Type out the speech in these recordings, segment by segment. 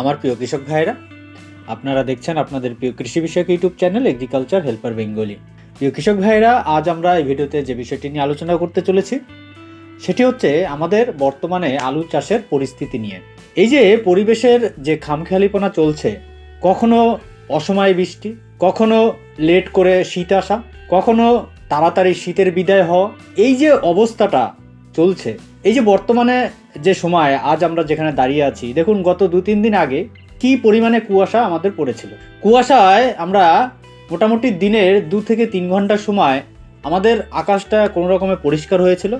আমার প্রিয় কৃষক ভাইরা আপনারা দেখছেন আপনাদের প্রিয় কৃষি বিষয়ক YouTube channel agriculture helper Bengali প্রিয় কৃষক ভাইরা আজ আমরা এই ভিডিওতে যে বিষয়টি নিয়ে আলোচনা করতে চলেছি, সেটি হচ্ছে আমাদের বর্তমানে আলু চাষের পরিস্থিতি নিয়ে। এই যে পরিবেশের যে খামখেয়ালিপনা চলছে, কখনো অসময় বৃষ্টি, কখনো লেট করে শীত আসা, কখনো তাড়াতাড়ি শীতের বিদায় হওয়া, এই যে অবস্থাটা চলছে, এই যে বর্তমানে যে সময় আজ আমরা যেখানে দাঁড়িয়ে আছি, দেখুন গত দু তিন দিন আগে কি পরিমাণে কুয়াশা আমাদের পড়েছিল। কুয়াশায় আমরা মোটামুটি দিনের দু থেকে তিন ঘণ্টার সময় আমাদের আকাশটা কোনো রকমে পরিষ্কার হয়েছিল।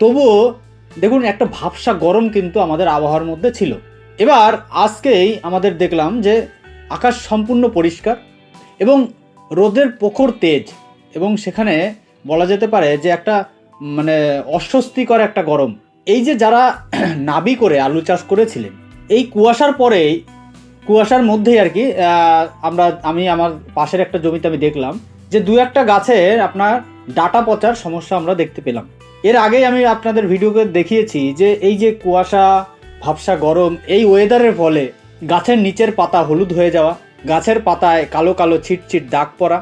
তবুও দেখুন একটা ভাবসা গরম কিন্তু আমাদের আবহাওয়ার মধ্যে ছিল। এবার আজকেই আমাদের দেখলাম যে আকাশ সম্পূর্ণ পরিষ্কার এবং রোদের প্রখর তেজ এবং সেখানে বলা যেতে পারে যে একটা মানে অস্বস্তিকর একটা গরম। এই যে যারা নাবি করে আলু চাষ করেছিলেন, এই কুয়াশার পরেই কুয়াশার মধ্যেই আর কি আমরা, আমি আমার পাশের একটা জমিতে আমি দেখলাম যে দু একটা গাছের আপনার ডাটা পচার সমস্যা আমরা দেখতে পেলাম। এর আগেই আমি আপনাদের ভিডিওকে দেখিয়েছি যে এই যে কুয়াশা, ভাবসা গরম, এই ওয়েদারের ফলে গাছের নিচের পাতা হলুদ হয়ে যাওয়া, গাছের পাতায় কালো কালো ছিটছিট দাগ পড়া,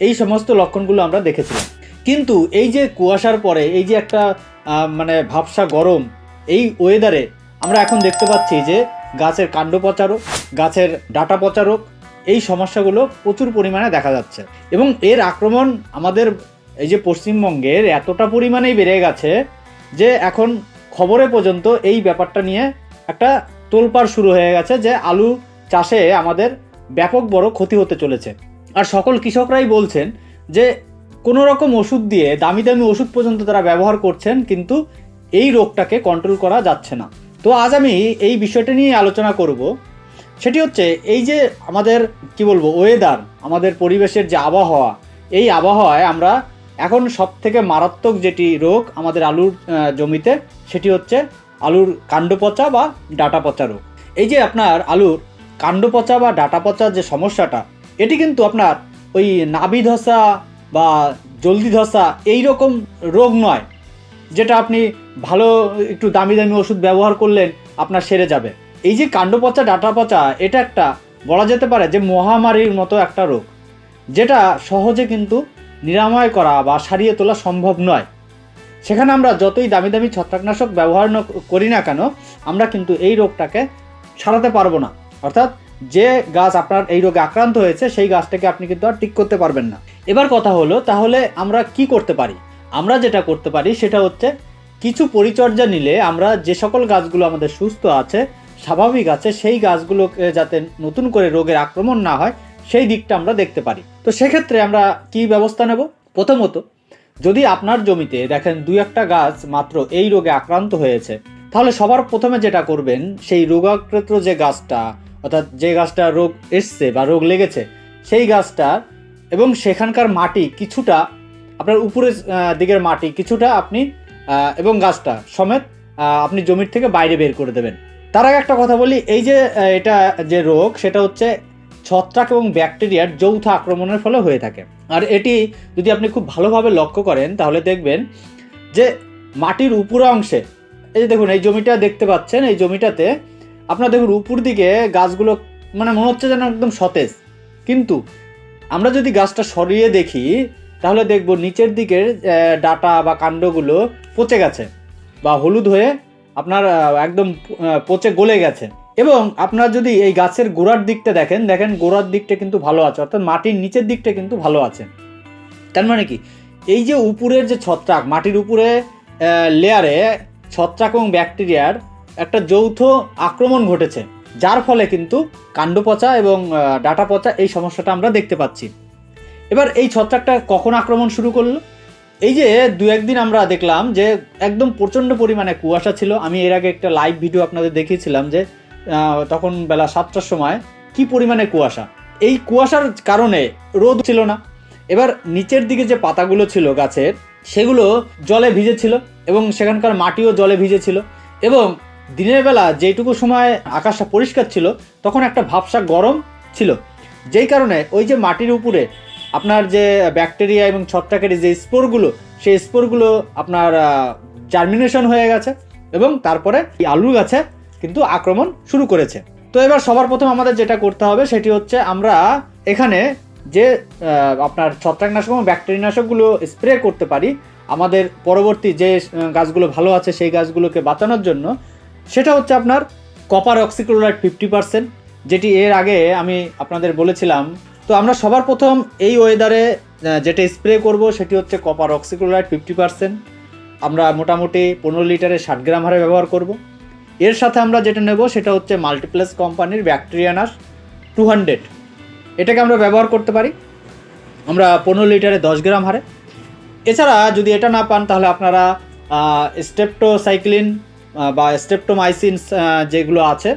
এই সমস্ত লক্ষণগুলো আমরা দেখেছিলাম। কিন্তু এই যে কুয়াশার পরে, এই যে একটা মানে ভাবসা গরম এই ওয়েদারে আমরা এখন দেখতে পাচ্ছি যে গাছের কাণ্ড পচারক গাছের ডাটা পচারক এই সমস্যাগুলো প্রচুর পরিমাণে দেখা যাচ্ছে। এবং এর আক্রমণ আমাদের এই যে পশ্চিমবঙ্গের এতটা পরিমাণেই বেড়ে গেছে যে এখন খবরে পর্যন্ত এই ব্যাপারটা নিয়ে একটা তোলপাড় শুরু হয়ে গেছে যে আলু চাষে আমাদের ব্যাপক বড় ক্ষতি হতে চলেছে। আর সকল কৃষকরাই বলছেন যে কোনো রকম ওষুধ দিয়ে দামি দামি ওষুধ পর্যন্ত তারা ব্যবহার করছেন, কিন্তু এই রোগটাকে কন্ট্রোল করা যাচ্ছে না। তো আজ আমি এই বিষয়টা নিয়ে আলোচনা করব। সেটি হচ্ছে এই যে আমাদের, কি বলব ওয়েদার আমাদের পরিবেশের যে আবহাওয়া, এই আবহাওয়ায় আমরা এখন সব থেকে মারাত্মক যেটি রোগ আমাদের আলুর জমিতে, সেটি হচ্ছে আলুর কাণ্ড পচা বা ডাটা পচা রোগ। এই যে আপনার আলুর কাণ্ড পচা বা ডাটা পচা যে সমস্যাটা, এটি কিন্তু আপনার ওই নাভি ধসা বা জলদি ধসা এই রকম রোগ নয়, যেটা আপনি ভালো একটু দামি দামি ওষুধ ব্যবহার করলেন আপনার সেরে যাবে। এই যে কাণ্ড পচা ডাটা পচা এটা একটা বলা যেতে পারে যে মহামারীর মতো একটা রোগ, যেটা সহজে কিন্তু নিরাময় করা বা সারিয়ে তোলা সম্ভব নয়। সেখানে আমরা যতই দামি দামি ছত্রাকনাশক ব্যবহার করি না কেন, আমরা কিন্তু এই রোগটাকে সারাতে পারব না। অর্থাৎ যে গাছ আপনার এই রোগে আক্রান্ত হয়েছে, সেই গাছটাকে আপনি কিন্তু আর ঠিক করতে পারবেন না। এবার কথা হলো, তাহলে আমরা কি করতে পারি? আমরা যেটা করতে পারি, সেটা হচ্ছে কিছু পরিচর্যা নিলে আমরা যে সকল গাছগুলো আমাদের সুস্থ আছে, স্বাভাবিক আছে, সেই গাছগুলোকে যাতে নতুন করে রোগের আক্রমণ না হয়, সেই দিকটা আমরা দেখতে পারি। তো সেক্ষেত্রে আমরা কি ব্যবস্থা নেব? প্রথমত, যদি আপনার জমিতে দেখেন দুই একটা গাছ মাত্র এই রোগে আক্রান্ত হয়েছে, তাহলে সবার প্রথমে যেটা করবেন, সেই রোগাক্রান্ত যে গাছটা অর্থাৎ যে গাছটা রোগ এসছে বা রোগ লেগেছে, সেই গাছটা এবং সেখানকার মাটি কিছুটা আপনার উপরের দিকের মাটি কিছুটা আপনি এবং গাছটা সমেত আপনি জমির থেকে বাইরে বের করে দেবেন। তার আগে একটা কথা বলি, এই যে এটা যে রোগ, সেটা হচ্ছে ছত্রাক এবং ব্যাকটেরিয়ার যৌথ আক্রমণের ফলে হয়ে থাকে। আর এটি যদি আপনি খুব ভালোভাবে লক্ষ্য করেন, তাহলে দেখবেন যে মাটির উপর অংশে, এই যে দেখুন, এই জমিটা দেখতে পাচ্ছেন, এই জমিটাতে আপনার দেখুন, উপর দিকে গাছগুলো মানে মনে হচ্ছে যেন একদম সতেজ। কিন্তু আমরা যদি গাছটা সরিয়ে দেখি, তাহলে দেখব নিচের দিকের ডাটা বা কাণ্ডগুলো পচে গেছে বা হলুদ হয়ে আপনার একদম পচে গলে গেছে। এবং আপনার যদি এই গাছের গোড়ার দিকটা দেখেন দেখেন গোড়ার দিকটা কিন্তু ভালো আছে, অর্থাৎ মাটির নিচের দিকটা কিন্তু ভালো আছে। তার মানে কি? এই যে উপরের যে ছত্রাক, মাটির উপরে লেয়ারে ছত্রাক এবং ব্যাকটেরিয়ার একটা যৌথ আক্রমণ ঘটেছে, যার ফলে কিন্তু কাণ্ড পচা এবং ডাটা পচা এই সমস্যাটা আমরা দেখতে পাচ্ছি। এবার এই ছত্রাকটা কখন আক্রমণ শুরু করল? এই যে দু একদিন আমরা দেখলাম যে একদম প্রচণ্ড পরিমাণে কুয়াশা ছিল। আমি এর আগে একটা লাইভ ভিডিও আপনাদের দেখিয়েছিলাম যে তখন বেলা সাতটার সময় কি পরিমাণে কুয়াশা। এই কুয়াশার কারণে রোদ ছিল না। এবার নিচের দিকে যে পাতাগুলো ছিল গাছের, সেগুলো জলে ভিজেছিল এবং সেখানকার মাটিও জলে ভিজেছিল। এবং দিনের বেলা যেটুকু সময় আকাশটা পরিষ্কার ছিল, তখন একটা ভাবসা গরম ছিল। যেই কারণে ওই যে মাটির উপরে আপনার যে ব্যাকটেরিয়া এবং ছত্রাকের যে স্পোরগুলো, সেই স্পোরগুলো আপনার জার্মিনেশন হয়ে গেছে এবং তারপরে এই আলু গাছে কিন্তু আক্রমণ শুরু করেছে। তো এবার সবার প্রথম আমাদের যেটা করতে হবে, সেটি হচ্ছে আমরা এখানে যে আপনার ছত্রাকনাশক এবং ব্যাকটেরিয়ানাশকগুলো স্প্রে করতে পারি, আমাদের পরবর্তী যে গাছগুলো ভালো আছে, সেই গাছগুলোকে বাঁচানোর জন্য সেটা হচ্ছে আপনার কপার অক্সিক্লোরাইড ফিফটি পার্সেন্ট যেটি এর আগে আমি আপনাদের বলেছিলাম। তো আমরা সবার প্রথম এই ওয়েদারে যেটা স্প্রে করব সেটি হচ্ছে কপার অক্সিক্লোরাইড ফিফটি পার্সেন্ট আমরা মোটামুটি পনেরো লিটারে ষাট গ্রাম হারে ব্যবহার করব। এর সাথে আমরা যেটা নেব সেটা হচ্ছে মাল্টিপ্লেস কোম্পানির ব্যাকটেরিয়ানাস টু হান্ড্রেড এটাকে আমরা ব্যবহার করতে পারি। আমরা পনেরো লিটারে দশ গ্রাম হারে। এছাড়া যদি এটা না পান তাহলে আপনারা স্টেপটোসাইক্লিন বা স্টেপটোমাইসিন যেগুলো আছে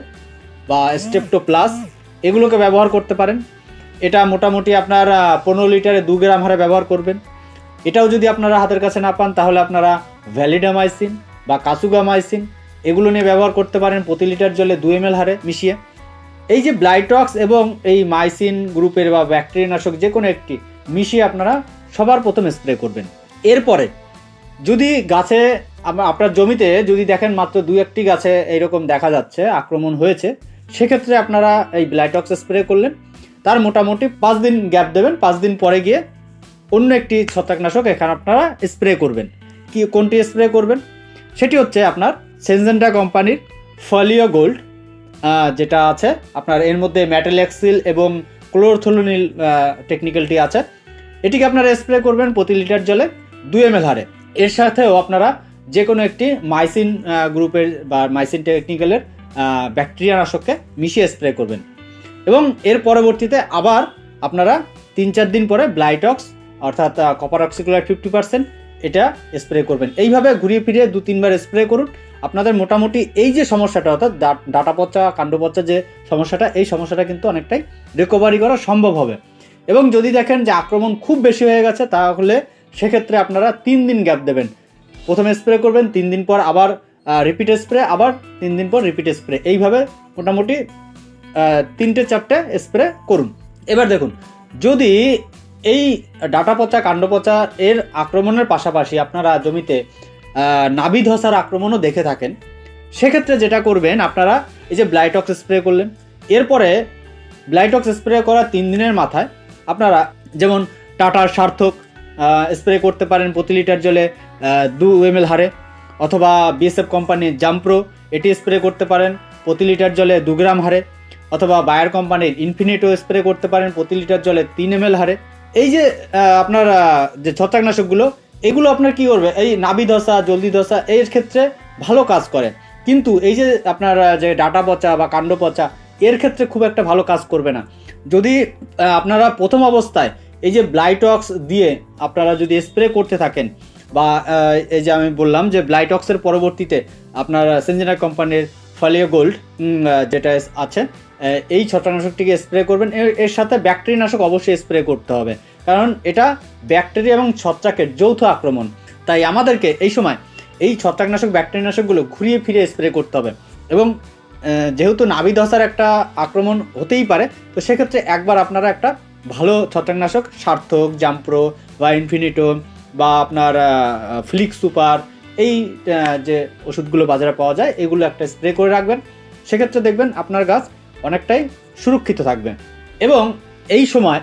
বা স্টেপটো প্লাস এগুলোকে ব্যবহার করতে পারেন। এটা মোটামুটি আপনার পনেরো লিটারে দু গ্রাম হারে ব্যবহার করবেন। এটাও যদি আপনারা হাতের কাছে না পান তাহলে আপনারা ভ্যালিডামাইসিন বা কাসুগামাইসিন এগুলো নিয়ে ব্যবহার করতে পারেন প্রতি লিটার জলে দু এম হারে মিশিয়ে। এই যে ব্লাইটক্স এবং এই মাইসিন গ্রুপের বা ব্যাকটেরিয়ানাশক যে কোনো একটি মিশিয়ে আপনারা সবার প্রথম স্প্রে করবেন। এরপরে যদি গাছে আপনার জমিতে যদি দেখেন মাত্র দু একটি গাছে এইরকম দেখা যাচ্ছে, আক্রমণ হয়েছে, সেক্ষেত্রে আপনারা এই ব্লাইটক্স স্প্রে করলেন। তার মোটামুটি পাঁচ দিন গ্যাপ দেবেন, পাঁচ দিন পরে গিয়ে অন্য একটি ছত্রাকনাশক এখানে আপনারা স্প্রে করবেন। কি, কোনটি স্প্রে করবেন? সেটি হচ্ছে আপনার সেনজেন্টা কোম্পানির ফলিও গোল্ড যেটা আছে, আপনার এর মধ্যে ম্যাটেলেক্সিল এবং ক্লোরথোলোনিল টেকনিক্যালটি আছে। এটিকে আপনারা স্প্রে করবেন প্রতি লিটার জলে দুই এম হারে। এর সাথেও আপনারা যে কোনো একটি মাইসিন গ্রুপের বা মাইসিন টেকনিক্যালের ব্যাকটেরিয়া নাশককে মিশিয়ে স্প্রে করবেন। এবং এর পরবর্তীতে আবার আপনারা তিন চার দিন পরে ব্লাইটক্স, অর্থাৎ কপার অক্সিক্লোরাইড ফিফটি পার্সেন্ট এটা স্প্রে করবেন। এইভাবে ঘুরিয়ে ফিরিয়ে দু তিনবার স্প্রে করুন। আপনাদের মোটামুটি এই যে সমস্যাটা, অর্থাৎ ডাটা পচা, কাণ্ড পচা যে সমস্যাটা, এই সমস্যাটা কিন্তু অনেকটাই রিকভারি করা সম্ভব হবে। এবং যদি দেখেন যে আক্রমণ খুব বেশি হয়ে গেছে, তাহলে সেক্ষেত্রে আপনারা তিন দিন গ্যাপ দেবেন। প্রথমে স্প্রে করবেন, তিন দিন পর আবার রিপিট স্প্রে আবার তিন দিন পর রিপিট স্প্রে এইভাবে মোটামুটি তিনটে চারটে স্প্রে করুন। এবার দেখুন, যদি এই ডাটা পচা, কাণ্ড পচা এর আক্রমণের পাশাপাশি আপনারা জমিতে নাভি ধসার আক্রমণও দেখে থাকেন, সেক্ষেত্রে যেটা করবেন আপনারা, এই যে ব্লাইটক্স স্প্রে করলেন, এরপরে ব্লাইটক্স স্প্রে করা তিন দিনের মাথায় আপনারা, যেমন টাটার সার্থক স্প্রে করতে পারেন প্রতি লিটার জলে দু এম হারে অথবা বিএসএফ কোম্পানির জাম্প্রো এটি স্প্রে করতে পারেন প্রতি লিটার জলে দু গ্রাম হারে অথবা বায়ার কোম্পানির ইনফিনিটো স্প্রে করতে পারেন প্রতি লিটার জলে তিন এম হারে। এই যে আপনার যে ছত্রাকনাশকগুলো, এগুলো আপনার কি করবে? এই নাবি দশা জলদি দশা এর ক্ষেত্রে ভালো কাজ করে। কিন্তু এই যে আপনার যে ডাটা পচা বা কাণ্ড পচা, এর ক্ষেত্রে খুব একটা ভালো কাজ করবে না। যদি আপনারা প্রথম অবস্থায় এই যে ব্লাইটক্স দিয়ে আপনারা যদি স্প্রে করতে থাকেন বা এই যে আমি বললাম যে ব্লাইটক্সের পরবর্তীতে আপনার সেঞ্জিনা কোম্পানির ফলিও গোল্ড যেটা আছে এই ছত্রাকনাশকটিকে স্প্রে করবেন। এর- সাথে ব্যাকটেরিয়ানাশক অবশ্যই স্প্রে করতে হবে। কারণ এটা ব্যাকটেরিয়া এবং ছত্রাকের যৌথ আক্রমণ। তাই আমাদেরকে এই সময় এই ছত্রাকনাশক ব্যাকটেরিয়ানাশকগুলো ঘুরিয়ে ফিরে স্প্রে করতে হবে। এবং যেহেতু নাভি ধসার একটা আক্রমণ হতেই পারে, তো সেক্ষেত্রে একবার আপনারা একটা ভালো ছত্রাকনাশক, সার্থক, জাম্প্রো বা ইনফিনিটো বা আপনার ফ্লিক্স সুপার এই যে ওষুধগুলো বাজারে পাওয়া যায়, এগুলো একটা স্প্রে করে রাখবেন। সেক্ষেত্রে দেখবেন আপনার গাছ অনেকটাই সুরক্ষিত থাকবে। এবং এই সময়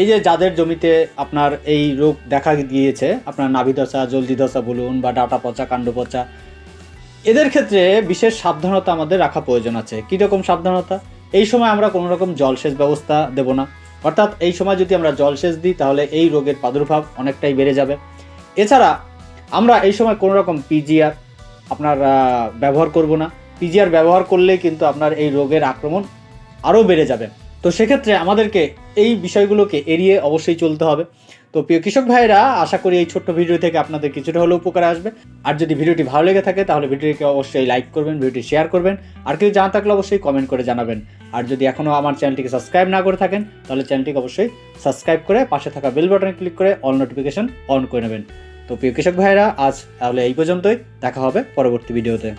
এই যে যাদের জমিতে আপনার এই রোগ দেখা দিয়েছে আপনার নাভি দশা, জলদি দশা বলুন বা ডাটা পচা, কাণ্ড পচা, এদের ক্ষেত্রে বিশেষ সাবধানতা আমাদের রাখা প্রয়োজন আছে। কীরকম সাবধানতা? এই সময় আমরা কোনো রকম জলসেচ ব্যবস্থা দেব না। অর্থাৎ এই সময় যদি আমরা জলসেচ দিই, তাহলে এই রোগের প্রাদুর্ভাব অনেকটাই বেড়ে যাবে। এছাড়া আমরা এই সময় কোনো রকম পিজিআর আপনার ব্যবহার করব না। পিজিআর ব্যবহার করলে কিন্তু আপনার এই রোগের আক্রমণ আরও বেড়ে যাবে। তো সেক্ষেত্রে আমাদেরকে এই বিষয়গুলোকে এড়িয়ে অবশ্যই চলতে হবে। তো প্রিয় কৃষক ভাইরা আশা করি এই ছোট্ট ভিডিও থেকে আপনাদের কিছুটা হলেও উপকার আসবে। আর যদি ভিডিওটি ভালো লেগে থাকে, তাহলে ভিডিওটিকে অবশ্যই লাইক করবেন, ভিডিওটি শেয়ার করবেন। আর কেউ জানা থাকলে অবশ্যই কমেন্ট করে জানাবেন। আর যদি এখনও আমার চ্যানেলটিকে সাবস্ক্রাইব না করে থাকেন, তাহলে চ্যানেলটিকে অবশ্যই সাবস্ক্রাইব করে পাশে থাকা বেল বাটনে ক্লিক করে অল নোটিফিকেশন অন করে নেবেন। তো প্রিয় কৃষক ভাইরা আজ তাহলে এই পর্যন্তই। দেখা হবে পরবর্তী ভিডিওতে।